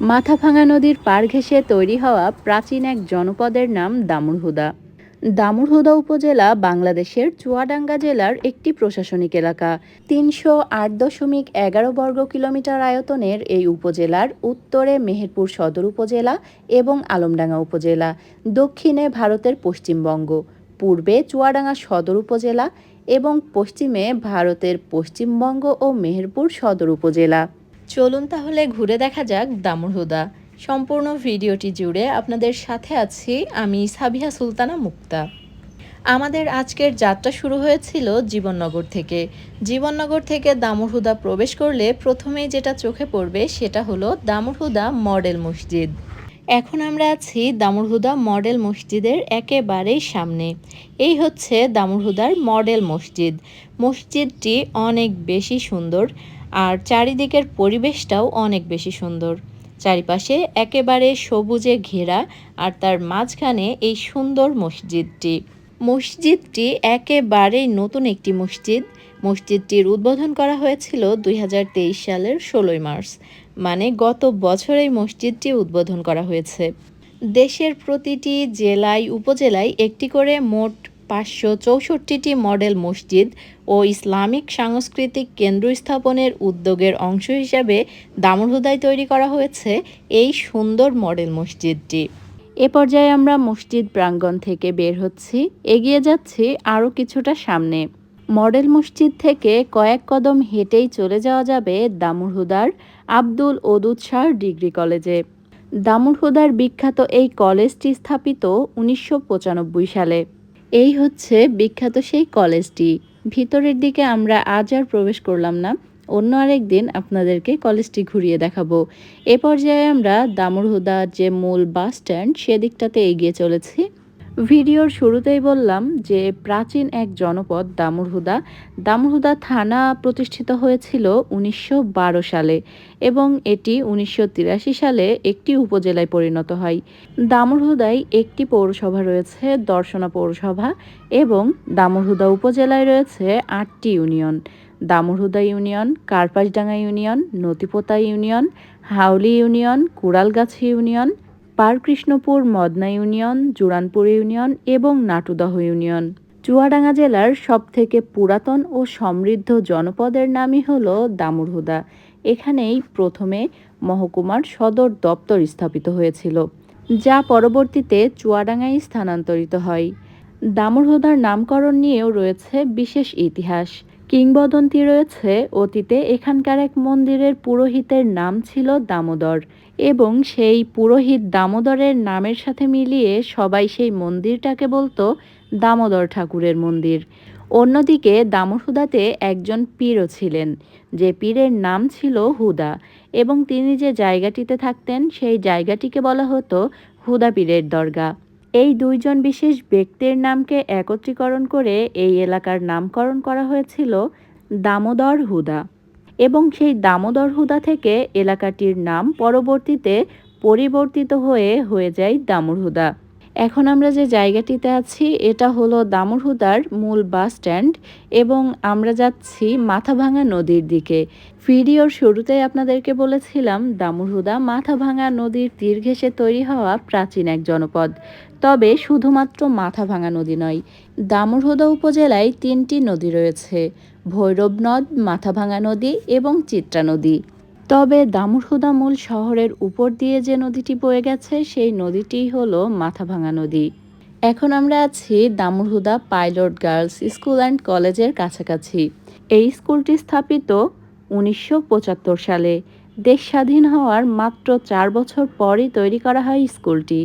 মাথাভাঙা নদীর পার ঘেঁষে তৈরি হওয়া প্রাচীন এক জনপদের নাম দামুড়হুদা দামুড়হুদা উপজেলা বাংলাদেশের চুয়াডাঙ্গা জেলার একটি প্রশাসনিক এলাকা। তিনশো আট দশমিক এগারো বর্গ কিলোমিটার আয়তনের এই উপজেলার উত্তরে মেহেরপুর সদর উপজেলা এবং আলমডাঙ্গা উপজেলা, দক্ষিণে ভারতের পশ্চিমবঙ্গ, পূর্বে চুয়াডাঙ্গা সদর উপজেলা এবং পশ্চিমে ভারতের পশ্চিমবঙ্গ ও মেহেরপুর সদর উপজেলা। চলুন তাহলে ঘুরে দেখা যাক দামুড়হুদা সম্পূর্ণ ভিডিওটি জুড়ে আপনাদের সাথে আছি আমি সাবিহা সুলতানা মুক্তা। আমাদের আজকের যাত্রা শুরু হয়েছিল জীবননগর থেকে। জীবননগর থেকে দামুরহুদা প্রবেশ করলে প্রথমেই যেটা চোখে পড়বে সেটা হলো দামুরহুদা মডেল মসজিদ। এখন আমরা আছি দামুরহুদা মডেল মসজিদের একেবারেই সামনে। এই হচ্ছে দামুরহুদার মডেল মসজিদ। মসজিদটি অনেক বেশি সুন্দর। আর চারিদিকের পরিবেশটাও অনেক বেশি সুন্দর। চারিপাশে একেবারে সবুজে ঘেরা আর তার মাঝখানে এই সুন্দর মসজিদটি। মসজিদটি একেবারেই নতুন একটি মসজিদ। মসজিদটির উদ্বোধন করা হয়েছিল দুই হাজার তেইশ সালের ষোলোই মার্চ মানে গত বছর এই মসজিদটি উদ্বোধন করা হয়েছে। দেশের প্রতিটি জেলায়, উপজেলায় একটি করে মোট পাঁচশো চৌষট্টিটি মডেল মসজিদ ও ইসলামিক সাংস্কৃতিক কেন্দ্র স্থাপনের উদ্যোগের অংশ হিসাবে দামরহুদায় তৈরি করা হয়েছে এই সুন্দর মডেল মসজিদটি। এ পর্যায়ে আমরা মসজিদ প্রাঙ্গণ থেকে বের হচ্ছি, এগিয়ে যাচ্ছি আরও কিছুটা সামনে। মডেল মসজিদ থেকে কয়েক কদম হেঁটেই চলে যাওয়া যাবে দামুরহুদার আব্দুল ওদুদ শাহ ডিগ্রি কলেজে। দামুরহুদার বিখ্যাত এই কলেজটি স্থাপিত উনিশশো পঁচানব্বই সালে। এই হচ্ছে বিখ্যাত সেই কলেজটি। ভিতরের দিকে আমরা আজ আর প্রবেশ করলাম না, অন্য আরেক দিন আপনাদেরকে কলেজটি ঘুরিয়ে দেখাবো। এ পর্যায়ে আমরা দামুরহুদা যে মূল বাস স্ট্যান্ড, সেদিকটাতে এগিয়ে চলেছি। ভিডিওর শুরুতেই বললাম যে প্রাচীন এক জনপদ দামুরহুদা দামুরহুদা থানা প্রতিষ্ঠিত হয়েছিল উনিশশো বারো সালে এবং এটি উনিশশো তিরাশি সালে একটি উপজেলায় পরিণত হয়। দামুরহুদায় একটি পৌরসভা রয়েছে, দর্শনা পৌরসভা এবং দামুরহুদা উপজেলায় রয়েছে আটটি union. Damurhuda union, Karpasdanga union Natipota union, Hauli union, Kuralgachhi union Parkrishnapur, Madna union Juranpur union এবং নাটুদহ ইউনিয়ন। চুয়াডাঙ্গা জেলার সবথেকে পুরাতন ও সমৃদ্ধ জনপদের নামই হল দামুরহুদা এখানেই প্রথমে মহকুমার সদর দপ্তর স্থাপিত হয়েছিল, যা পরবর্তীতে চুয়াডাঙ্গায় স্থানান্তরিত হয়। দামুরহুদার নামকরণ নিয়েও রয়েছে বিশেষ ইতিহাস। কিংবদন্তি রয়েছে অতীতে এখানকার এক মন্দিরের পুরোহিতের নাম ছিল দামোদর এবং সেই পুরোহিত দামোদরের নামের সাথে মিলিয়ে সবাই সেই মন্দিরটাকে বলতো দামোদর ঠাকুরের মন্দির। অন্যদিকে দামোহুদাতে একজন পীরও ছিলেন, যে পীরের নাম ছিল হুদা এবং তিনি যে জায়গাটিতে থাকতেন সেই জায়গাটিকে বলা হতো হুদা পীরের দরগা। এই দুইজন বিশেষ ব্যক্তির নামকে একত্রীকরণ করে এই এলাকার নামকরণ করা হয়েছিল দামোদর হুদা এবং সেই দামোদর হুদা থেকে এলাকাটির নাম পরবর্তীতে পরিবর্তিত হয়ে হয়ে যায় দামুরহুদা এখন আমরা যে জায়গাটিতে আছি, এটা হলো দামুরহুদার মূল বাস স্ট্যান্ড এবং আমরা যাচ্ছি মাথাভাঙা নদীর দিকে। ভিডিওর শুরুতেই আপনাদেরকে বলেছিলাম দামুরহুদা মাথাভাঙা নদীর তীর ঘেঁষে তৈরি হওয়া প্রাচীন এক জনপদ। তবে শুধুমাত্র মাথাভাঙা নদী নয় দামুরহুদা উপজেলায় তিনটি নদী রয়েছে, ভৈরব নদ মাথাভাঙা নদী এবং চিত্রা নদী। তবে দামুরহুদা মূল শহরের উপর দিয়ে যে নদীটি বয়ে গেছে, সেই নদীটি হলো মাথাভাঙা নদী। এখন আমরা আছি Damurhuda pilot girls school and কলেজের কাছাকাছি। এই স্কুলটি স্থাপিত উনিশশো পঁচাত্তর সালে। দেশ স্বাধীন হওয়ার মাত্র চার বছর পরই তৈরি করা হয় স্কুলটি।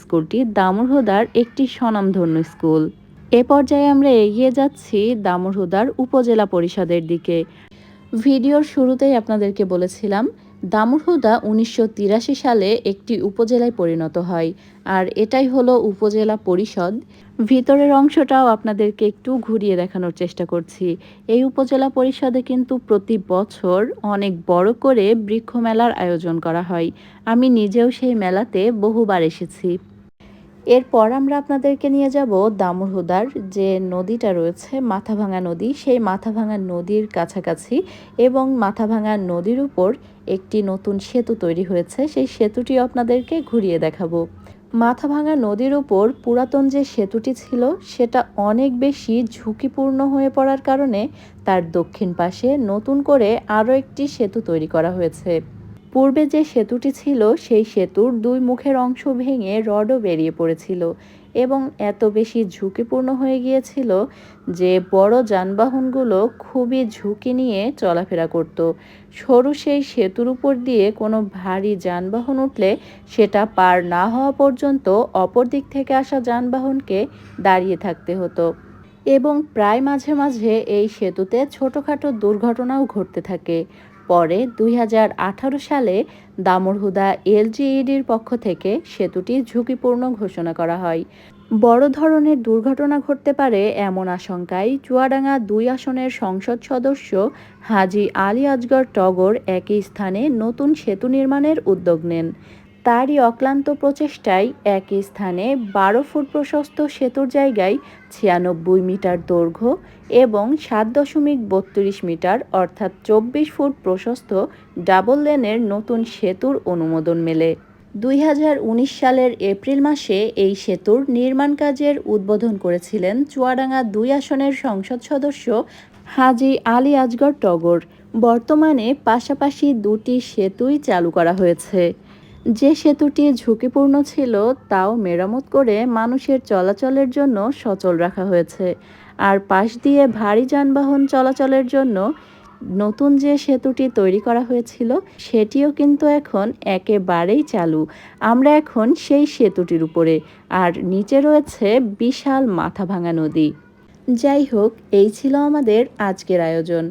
স্কুলটি দামুরহুদার একটি স্বনামধন্য স্কুল। এ পর্যায়ে আমরা এগিয়ে যাচ্ছি দামুরহুদার উপজেলা পরিষদের দিকে। ভিডিওর শুরুতেই আপনাদেরকে বলেছিলাম দামুরহুদা উনিশশো তিরাশি সালে একটি উপজেলায় পরিণত হয়। আর এটাই হলো উপজেলা পরিষদ। ভিতরের অংশটাও আপনাদেরকে একটু ঘুরিয়ে দেখানোর চেষ্টা করছি। এই উপজেলা পরিষদে কিন্তু প্রতি বছর অনেক বড় করে বৃক্ষ মেলার আয়োজন করা হয়। আমি নিজেও সেই মেলাতে বহুবার এসেছি। এরপর আমরা আপনাদেরকে নিয়ে যাব দামুরহুদার যে নদীটা রয়েছে মাথাভাঙা নদী। সেই মাথাভাঙা নদীর কাছাকাছি এবং মাথাভাঙা নদীর উপর একটি নতুন সেতু তৈরি হয়েছে। সেই সেতুটিও আপনাদেরকে ঘুরিয়ে দেখাবো। মাথাভাঙা নদীর উপর পুরাতন যে সেতুটি ছিল, সেটা অনেক বেশি ঝুঁকিপূর্ণ হয়ে পড়ার কারণে তার দক্ষিণ পাশে নতুন করে আরও একটি সেতু তৈরি করা হয়েছে। পূর্বে যে সেতুটি ছিল, সেই সেতুর দুই মুখের অংশ ভেঙে রডও বেরিয়ে পড়েছিল এবং এত বেশি ঝুঁকিপূর্ণ হয়ে গিয়েছিল যে বড় যানবাহনগুলো খুবই ঝুঁকি নিয়ে চলাফেরা করত। সরু সেই সেতুর উপর দিয়ে কোনো ভারী যানবাহন উঠলে সেটা পার না হওয়া পর্যন্ত অপর দিক থেকে আসা যানবাহনকে দাঁড়িয়ে থাকতে হতো এবং প্রায় মাঝে মাঝে এই সেতুতে ছোটোখাটো দুর্ঘটনাও ঘটতে থাকে। পরে দুই হাজার আঠারো সালে দামরহুদা এলজিইডির পক্ষ থেকে সেতুটি ঝুঁকিপূর্ণ ঘোষণা করা হয়। বড় ধরনের দুর্ঘটনা ঘটতে পারে এমন আশঙ্কায় চুয়াডাঙ্গা দুই আসনের সংসদ সদস্য হাজি আলী আজগর টগর একই স্থানে নতুন সেতু নির্মাণের উদ্যোগ নেন। তারই অক্লান্ত প্রচেষ্টায় একই স্থানে বারো ফুট প্রশস্ত সেতুর জায়গায় ছিয়ানব্বই মিটার দৈর্ঘ্য এবং সাত দশমিক বত্রিশ মিটার অর্থাৎ চব্বিশ ফুট প্রশস্ত ডাবল লেনের নতুন সেতুর অনুমোদন মেলে। দুই হাজার উনিশ সালের এপ্রিল মাসে এই সেতুর নির্মাণ কাজের উদ্বোধন করেছিলেন চুয়াডাঙ্গা দুই আসনের সংসদ সদস্য হাজি আলী আজগর টগর। বর্তমানে পাশাপাশি দুটি সেতুই চালু করা হয়েছে। যে সেতুটি ঝুঁকিপূর্ণ ছিল, তাও মেরামত করে মানুষের চলাচলের জন্য সচল রাখা হয়েছে। আর পাশ দিয়ে ভারী যানবাহন চলাচলের জন্য নতুন যে সেতুটি তৈরি করা হয়েছিল, সেটিও কিন্তু এখন একেবারেই চালু। আমরা এখন সেই সেতুটির উপরে, আর নিচে রয়েছে বিশাল মাথা ভাঙা নদী। যাই হোক, এই ছিল আমাদের আজকের আয়োজন।